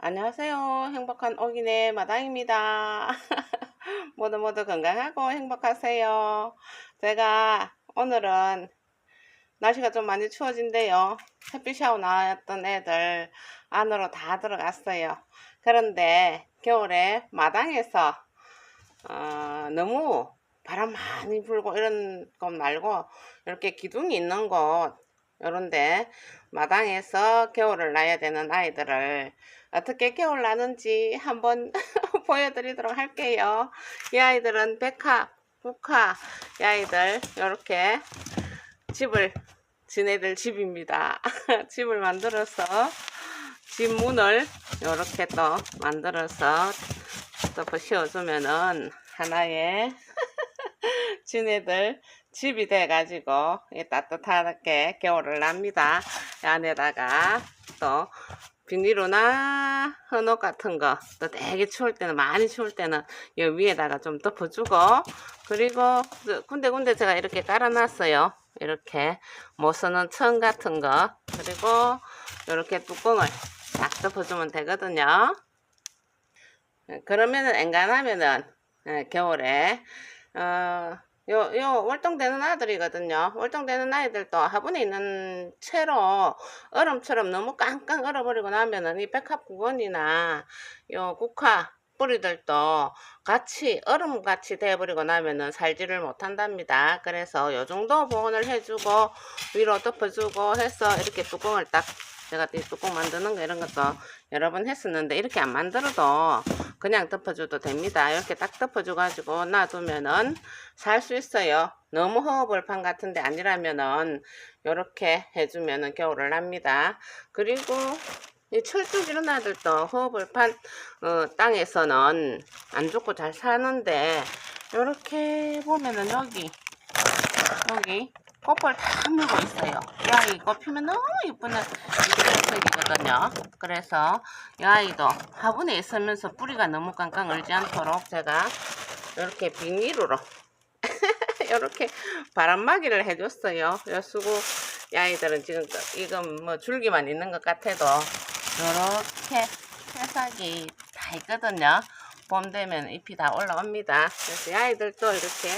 안녕하세요. 행복한 오기네 마당입니다. 모두 모두 건강하고 행복하세요. 제가 오늘은 날씨가 좀 많이 추워진대요. 햇빛 샤워 나왔던 애들 안으로 다 들어갔어요. 그런데 겨울에 마당에서 어, 너무 바람 많이 불고 이런 것 말고 이렇게 기둥이 있는 곳 요런데 마당에서 겨울을 나야 되는 아이들을 어떻게 겨울 나는지 한번 보여드리도록 할게요. 이 아이들은 백화, 국화 이 아이들 이렇게 집을 지네들 집입니다. 집을 만들어서 집 문을 이렇게 또 만들어서 덮어 씌워주면은 하나의 지네들 집이 돼가지고 이 따뜻하게 겨울을 납니다. 이 안에다가 또 비닐로나 헌옷 같은 거 또 되게 추울 때는 많이 추울 때는 이 위에다가 좀 덮어주고 그리고 그 군데군데 제가 이렇게 깔아놨어요. 이렇게 못 쓰는 천 같은 거 그리고 이렇게 뚜껑을 딱 덮어주면 되거든요. 그러면은 엔간하면은 예, 겨울에 어, 요, 요, 월동되는 아들이거든요. 월동되는 아이들도 화분에 있는 채로 얼음처럼 너무 깡깡 얼어버리고 나면은 이 백합국원이나 요 국화 뿌리들도 같이 얼음같이 돼버리고 나면은 살지를 못한답니다. 그래서 요 정도 보온을 해주고 위로 덮어주고 해서 이렇게 뚜껑을 딱 제가 이 뚜껑 만드는 거 이런 것도 여러 번 했었는데 이렇게 안 만들어도 그냥 덮어줘도 됩니다. 이렇게 딱 덮어줘가지고 놔두면은 살 수 있어요. 너무 허허벌판 같은데 아니라면은 이렇게 해주면은 겨울을 납니다. 그리고 이 철쭉 이런 아들도 허허벌판 어, 땅에서는 안 좋고 잘 사는데 이렇게 보면은 여기 여기 꽃볼 다 물고 있어요. 이 아이 꽃 피면 너무 예쁜 색이거든요. 그래서 이 아이도 화분에 있으면서 뿌리가 너무 깡깡 얼지 않도록 제가 이렇게 비닐으로 이렇게 바람막이를 해줬어요. 여수고 이 아이들은 지금 그- 이건 뭐 줄기만 있는 것 같아도 이렇게 새싹이 다 있거든요. 봄 되면 잎이 다 올라옵니다. 그래서 이 아이들도 이렇게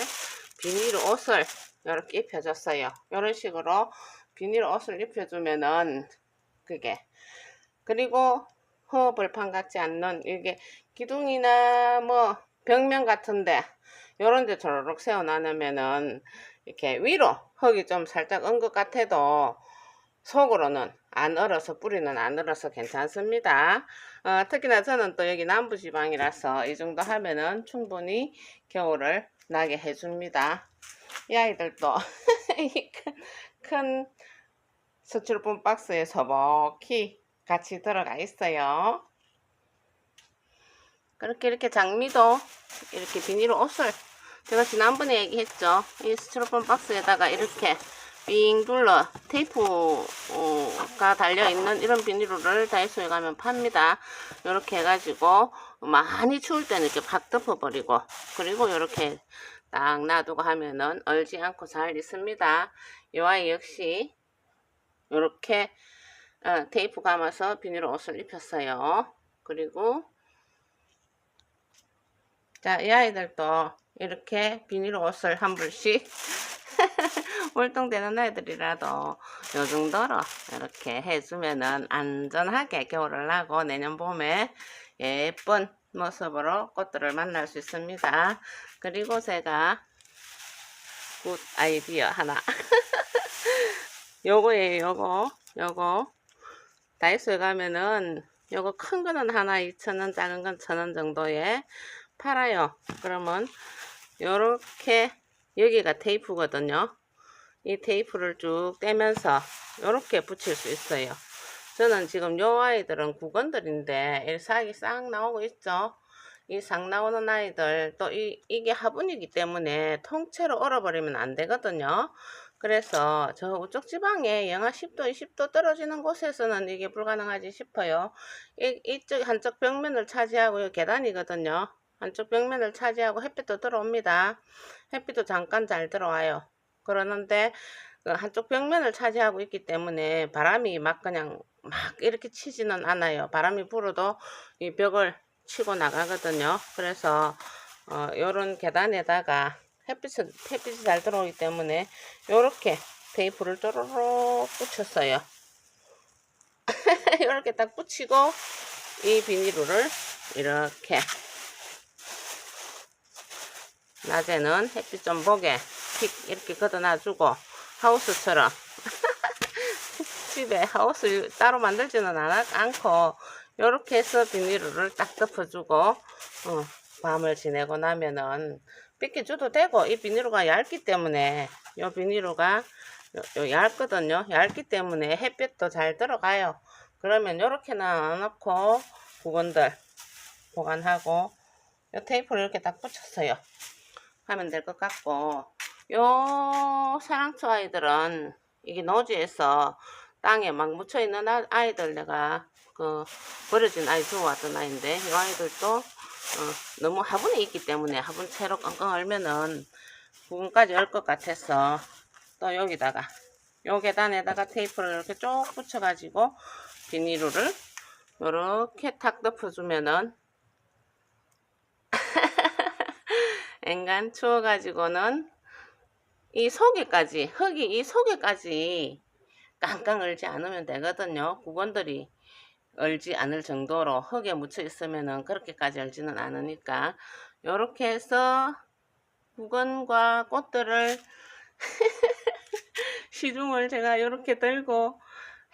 비닐 옷을 이렇게 입혀줬어요. 이런 식으로 비닐 옷을 입혀주면은 그게 그리고 허벌판 같지 않는 이게 기둥이나 뭐 벽면 같은데 요런 데 저렇게 세워놔놓으면은 이렇게 위로 흙이 좀 살짝 은 것 같아도 속으로는 안 얼어서 뿌리는 안 얼어서 괜찮습니다. 어, 특히나 저는 또 여기 남부지방이라서 이 정도 하면은 충분히 겨울을 나게 해줍니다. 이 아이들도 이 큰, 큰 스티로폼 박스에 서먹히 같이 들어가 있어요. 그렇게 이렇게 장미도 이렇게 비닐 옷을 제가 지난번에 얘기했죠. 이 스티로폼 박스에다가 이렇게 빙 둘러 테이프가 달려있는 이런 비닐을 다이소에 가면 팝니다. 이렇게 해가지고 많이 추울 때는 이렇게 팍 덮어버리고 그리고 이렇게 딱 놔두고 하면은 얼지 않고 잘 있습니다. 이 아이 역시 이렇게 어, 테이프 감아서 비닐 옷을 입혔어요. 그리고 자, 이 아이들도 이렇게 비닐 옷을 한 벌씩 활동되는 아이들이라도 요 정도로 이렇게 해주면은 안전하게 겨울을 나고 내년 봄에 예쁜 모습으로 꽃들을 만날 수 있습니다. 그리고 제가 굿 아이디어 하나. 요거예요 요거. 요거. 다이소에 가면은 요거 큰 거는 하나 2,000원 작은 건 1,000원 정도에 팔아요. 그러면 요렇게 여기가 테이프거든요. 이 테이프를 쭉 떼면서 요렇게 붙일 수 있어요 저는 지금 요 아이들은 국원들인데 일삭이 싹 나오고 있죠 이 싹 나오는 아이들 또 이, 이게 화분이기 때문에 통째로 얼어버리면 안 되거든요 그래서 저 우쪽 지방에 영하 10도, 20도 떨어지는 곳에서는 이게 불가능하지 싶어요. 이, 이쪽 한쪽 벽면을 차지하고 이 계단이거든요. 한쪽 벽면을 차지하고 햇빛도 들어옵니다. 햇빛도 잠깐 잘 들어와요. 그러는데 그 한쪽 벽면을 차지하고 있기 때문에 바람이 막 그냥 막 이렇게 치지는 않아요. 바람이 불어도 이 벽을 치고 나가거든요. 그래서 어, 요런 계단에다가 햇빛을, 햇빛이 잘 들어오기 때문에 요렇게 테이프를 쪼르륵 붙였어요. 이렇게 딱 붙이고 이 비닐을 이렇게 낮에는 햇빛 좀 보게 픽 이렇게 걷어놔주고 하우스처럼 집에 하우스 따로 만들지는 않, 않고 이렇게 해서 비닐을 딱 덮어주고 어, 밤을 지내고 나면은 빗겨줘도 되고 이 비닐가 얇기 때문에 이 비닐가 요, 요 얇거든요. 얇기 때문에 햇빛도 잘 들어가요. 그러면 이렇게 놔놓고 부건들 보관하고 요 테이프를 이렇게 딱 붙였어요. 하면 될 것 같고 요 사랑초 아이들은 이게 노지에서 땅에 막 묻혀 있는 아- 아이들 내가 그 버려진 아이 주워왔던 아이인데 이 아이들도 어, 너무 화분에 있기 때문에 화분 채로 끙끙 얼면은 부분까지 얼 것 같아서 또 여기다가 요 계단에다가 테이프를 이렇게 쭉 붙여가지고 비닐을 요렇게 탁 덮어주면은 앵간 추워가지고는 이 속에까지 흙이 이 속에까지 깡깡 얼지 않으면 되거든요. 구건들이 얼지 않을 정도로 흙에 묻혀 있으면은 그렇게까지 얼지는 않으니까 요렇게 해서 구건과 꽃들을 시중을 제가 이렇게 들고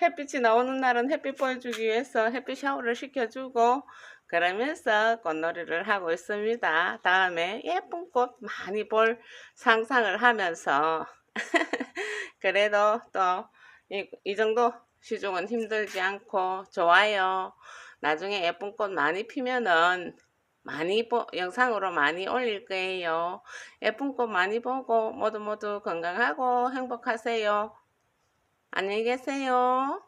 햇빛이 나오는 날은 햇빛 보여주기 위해서 햇빛 샤워를 시켜주고 그러면서 꽃놀이를 하고 있습니다. 다음에 예쁜 꽃 많이 볼 상상을 하면서 그래도 또 이 정도 시중은 힘들지 않고 좋아요. 나중에 예쁜 꽃 많이 피면은 많이 보, 영상으로 많이 올릴 거예요. 예쁜 꽃 많이 보고 모두 모두 건강하고 행복하세요. 안녕히 계세요.